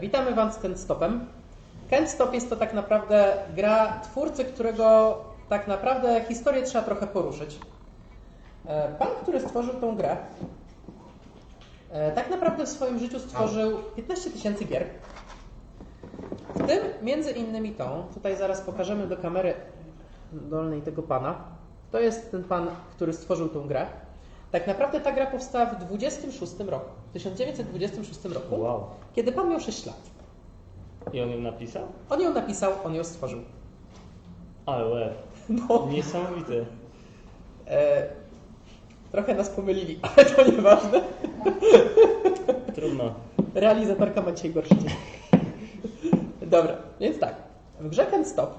Witamy Was z Kent Stopem. Kent Stop jest to tak naprawdę gra twórcy, którego tak naprawdę historię trzeba trochę poruszyć. E, Pan, który stworzył tą grę, e, tak naprawdę w swoim życiu stworzył 15 tysięcy gier. W tym między innymi tą, tutaj zaraz pokażemy do kamery dolnej tego pana. To jest ten pan, który stworzył tą grę. Tak naprawdę ta gra powstała w 26 roku, 1926 roku, Wow. kiedy pan miał 6 lat. I on ją napisał? On ją napisał, on ją stworzył. Ale. No, Niesamowity. e, trochę nas pomylili, ale to nieważne. Trudno. Realizatorka ma dzisiaj gorszy dzień. Dobra, więc tak. W grze Stop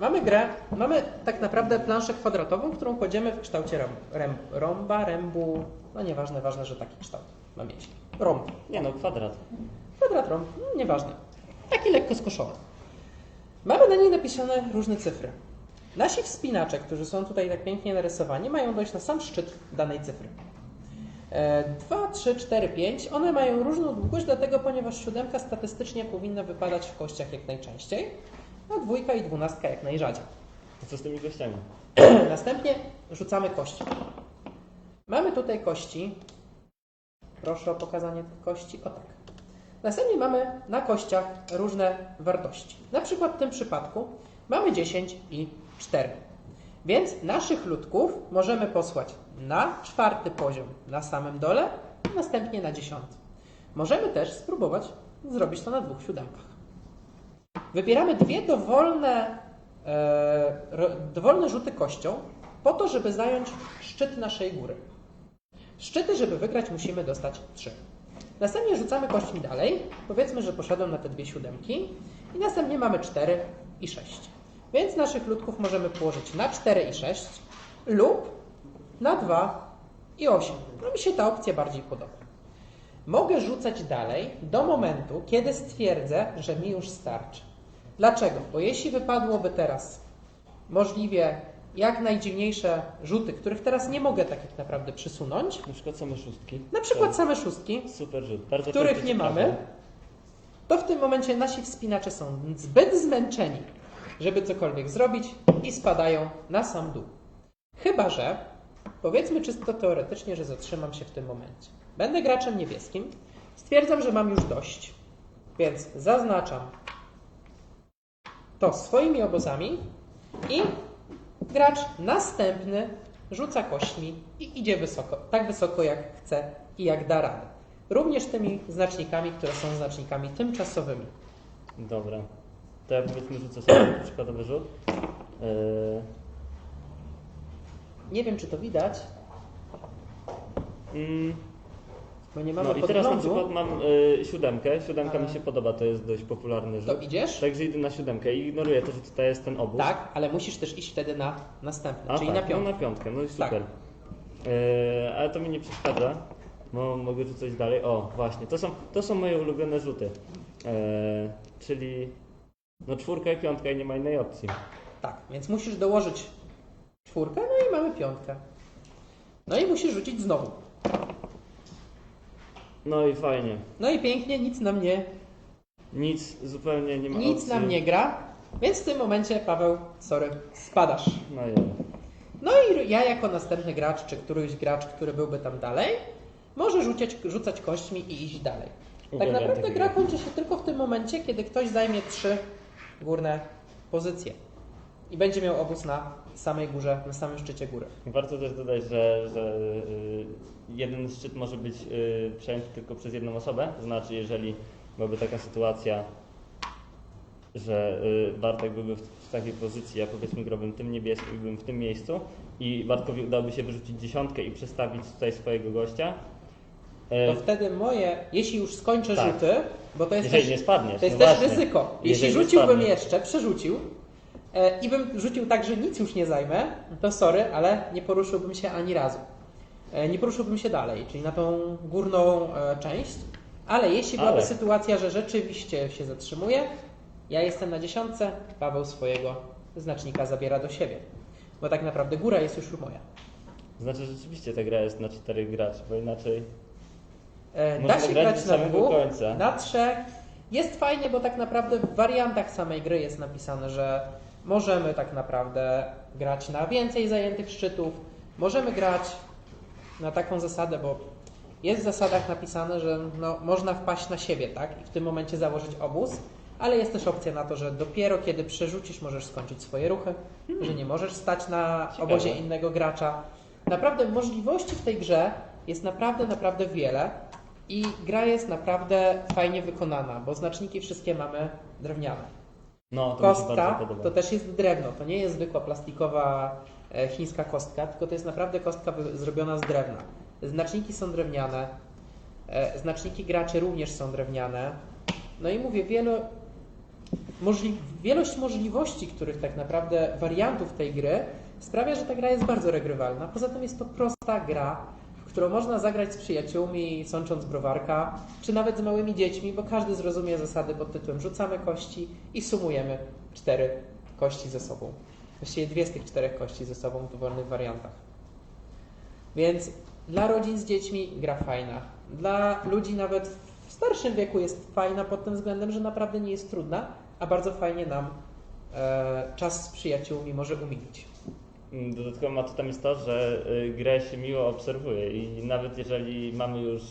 mamy grę, mamy tak naprawdę planszę kwadratową, którą kładziemy w kształcie rem, rem, rąba, rębu, no nieważne, ważne, że taki kształt ma mieć. Rąb. Nie no, kwadrat. Kwadrat rąb, no, nieważne. Taki lekko skoszony. Mamy na niej napisane różne cyfry. Nasi wspinacze, którzy są tutaj tak pięknie narysowani, mają dojść na sam szczyt danej cyfry. 2, 3, 4, 5. One mają różną długość, dlatego ponieważ siódemka statystycznie powinna wypadać w kościach jak najczęściej, a dwójka i dwunastka jak najrzadziej. Co z tymi gościami? Następnie rzucamy kości. Mamy tutaj kości. Proszę o pokazanie tych kości. O tak. Następnie mamy na kościach różne wartości. Na przykład w tym przypadku mamy 10 i 4. Więc naszych ludków możemy posłać na czwarty poziom na samym dole, a następnie na dziesiąty. Możemy też spróbować zrobić to na dwóch siódemkach. Wybieramy dwie dowolne, e, dowolne rzuty kością po to, żeby zająć szczyt naszej góry. Szczyty, żeby wygrać, musimy dostać trzy. Następnie rzucamy kośćmi dalej. Powiedzmy, że poszedłem na te dwie siódemki. I następnie mamy 4 i 6. Więc naszych ludków możemy położyć na 4 i 6 lub na 2 i 8. No mi się ta opcja bardziej podoba. Mogę rzucać dalej do momentu, kiedy stwierdzę, że mi już starczy. Dlaczego? Bo jeśli wypadłoby teraz możliwie jak najdziwniejsze rzuty, których teraz nie mogę tak naprawdę przysunąć, Na przykład same szóstki. na przykład Tak. same szóstki, Super rzut. Bardzo których nie mamy, to w tym momencie nasi wspinacze są zbyt zmęczeni, żeby cokolwiek zrobić i spadają na sam dół. Chyba, że powiedzmy czysto teoretycznie, że zatrzymam się w tym momencie. Będę graczem niebieskim, stwierdzam, że mam już dość, więc zaznaczam to swoimi obozami i gracz następny rzuca kośćmi i idzie wysoko, tak wysoko jak chce i jak da radę. Również tymi znacznikami, które są znacznikami tymczasowymi. Dobra. To ja powiedzmy rzucę sobie przykładowy rzut. Yy, Nie wiem, czy to widać, mm, bo nie mamy no i teraz na przykład mam y, siódemkę. Siódemka mi się podoba, to jest dość popularny To rzut. idziesz? Także idę na siódemkę i ignoruję to, że tutaj jest ten obóz. Tak, ale musisz też iść wtedy na następny, A czyli tak, na piątkę. No na piątkę, no i Tak. super. Yy, ale to mi nie przeszkadza. Mo, mogę rzucać dalej. O, właśnie, to są, to są moje ulubione rzuty. Yy, czyli no czwórka i piątka i nie ma innej opcji. Tak, więc musisz dołożyć czwórkę, no i mamy piątkę. No i musisz rzucić znowu. No i fajnie. No i pięknie, nic nam nie, Nic zupełnie nie ma nic opcji. nam nie gra, więc w tym momencie, Paweł, sorry, spadasz. No i No i ja jako następny gracz, czy któryś gracz, który byłby tam dalej, może rzucać, rzucać kośćmi i iść dalej. Tak Uwielbiam naprawdę takie gra kończy się tylko w tym momencie, kiedy ktoś zajmie trzy górne pozycje i będzie miał obóz na samej górze, na samym szczycie góry. warto też dodać, że, że yy, jeden szczyt może być yy, przejęty tylko przez jedną osobę. To znaczy, jeżeli byłaby taka sytuacja, że y, Bartek byłby w, takiej pozycji, ja powiedzmy grałbym tym niebieskim i bym w tym miejscu i Bartkowi udałoby się wyrzucić dziesiątkę i przestawić tutaj swojego gościa. To wtedy moje, jeśli już skończę Tak. rzuty, bo to jest jeżeli też, nie spadniesz, to jest no też właśnie. ryzyko. Jeśli Jeżeli rzuciłbym jeszcze, przerzucił i bym rzucił tak, że nic już nie zajmę, to sorry, ale nie poruszyłbym się ani razu. E, nie poruszyłbym się dalej, czyli na tą górną e, część. Ale jeśli byłaby Ale. sytuacja, że rzeczywiście się zatrzymuje, ja jestem na dziesiątce, Paweł swojego znacznika zabiera do siebie. Bo tak naprawdę góra jest już moja. Znaczy rzeczywiście ta gra jest na czterech graczy, bo inaczej E, da się grać na dwóch, na trzech Jest fajnie, bo tak naprawdę w wariantach samej gry jest napisane, że możemy tak naprawdę grać na więcej zajętych szczytów, możemy grać na taką zasadę, bo jest w zasadach napisane, że no, można wpaść na siebie, tak? I w tym momencie założyć obóz, ale jest też opcja na to, że dopiero kiedy przerzucisz, możesz skończyć swoje ruchy, że nie możesz stać na Ciekawe. obozie innego gracza. Naprawdę możliwości w tej grze jest naprawdę, naprawdę wiele i gra jest naprawdę fajnie wykonana, bo znaczniki wszystkie mamy drewniane. No, to Kostka to też jest drewno, to nie jest zwykła plastikowa e, chińska kostka, tylko to jest naprawdę kostka zrobiona z drewna. Znaczniki są drewniane, e, znaczniki graczy również są drewniane. No i mówię, wielo, możli, wielość możliwości, których tak naprawdę wariantów tej gry sprawia, że ta gra jest bardzo regrywalna. Poza tym jest to prosta gra, którą można zagrać z przyjaciółmi, sącząc browarka, czy nawet z małymi dziećmi, bo każdy zrozumie zasady pod tytułem rzucamy kości i sumujemy cztery kości ze sobą. Właściwie dwie z tych czterech kości ze sobą w dowolnych wariantach. Więc dla rodzin z dziećmi gra fajna. Dla ludzi nawet w starszym wieku jest fajna pod tym względem, że naprawdę nie jest trudna, a bardzo fajnie nam e, czas z przyjaciółmi może umilić. Dodatkowym atutem jest to, że y, grę się miło obserwuje i nawet jeżeli mamy już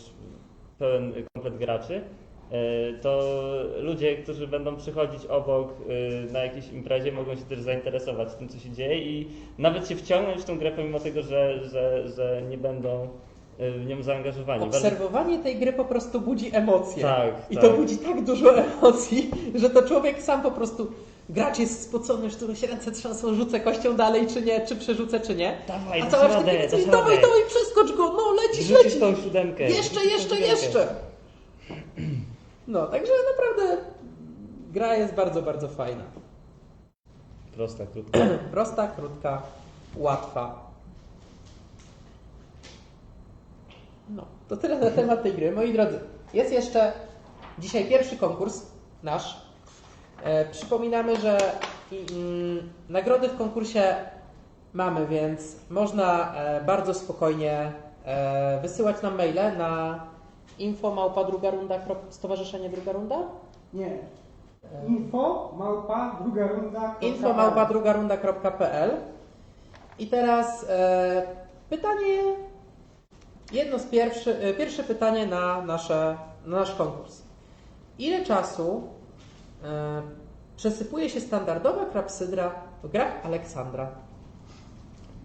pełen komplet graczy, y, to ludzie, którzy będą przychodzić obok y, na jakiejś imprezie, mogą się też zainteresować tym, co się dzieje i nawet się wciągnąć w tą grę, pomimo tego, że, że, że nie będą w nią zaangażowani. Bardzo- Obserwowanie tej gry po prostu budzi emocje. Tak, I tak. to budzi tak dużo emocji, że to człowiek sam po prostu. Gracz jest spocony, że tu się ręce trzęsą, rzucę kością dalej, czy nie, czy przerzucę, czy nie. Dawaj, A cała radę, dasz dawaj, radę. dawaj, przeskocz go, no lecisz, Rzucisz lecisz. tą siódemkę. Jeszcze, jeszcze, siódemkę. jeszcze. No, także naprawdę gra jest bardzo, bardzo fajna. Prosta, krótka. Prosta, krótka, łatwa. No, to tyle na temat tej gry. Moi drodzy, jest jeszcze dzisiaj pierwszy konkurs nasz. E, przypominamy, że mm, nagrody w konkursie mamy, więc można e, bardzo spokojnie e, wysyłać nam maile na info małpa druga runda, stowarzyszenie druga runda? Nie. Info, małpa, druga runda. info małpa druga runda.pl i teraz pytanie jedno z pierwszy, e, pierwsze pytanie na, nasze, na nasz konkurs. Ile czasu przesypuje się standardowa krapsydra w grach Aleksandra?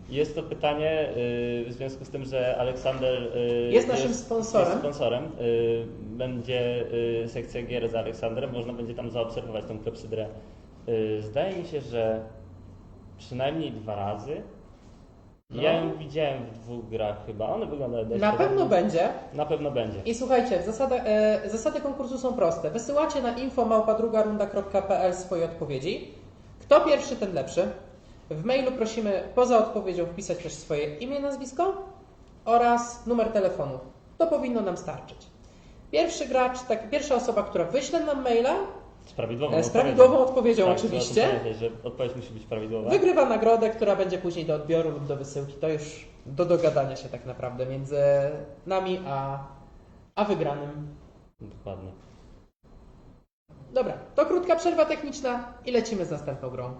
Jest to pytanie y, w związku z tym, że Aleksander y, Jest naszym sponsorem. Jest sponsorem. Y, Będzie sekcja gier z Aleksandrem, można będzie tam zaobserwować tą klepsydrę. Zdaje mi się, że przynajmniej dwa razy. Ja No. ją widziałem w dwóch grach chyba. One wyglądają dość Na podobnie. pewno będzie. Na pewno będzie. I słuchajcie, zasada, e, zasady konkursu są proste. Wysyłacie na info.małpadrugarunda.pl swoje odpowiedzi. Kto pierwszy, ten lepszy. W mailu prosimy poza odpowiedzią wpisać też swoje imię, nazwisko oraz numer telefonu. To powinno nam starczyć. Pierwszy gracz, tak, pierwsza osoba, która wyśle nam maila Z prawidłową e, z prawidłową odpowiedzią Tak, oczywiście, pamiętać, że odpowiedź musi być prawidłowa. wygrywa nagrodę, która będzie później do odbioru lub do wysyłki. To już do dogadania się tak naprawdę między nami a, a wygranym. Dokładnie. Dobra, to krótka przerwa techniczna i lecimy z następną grą.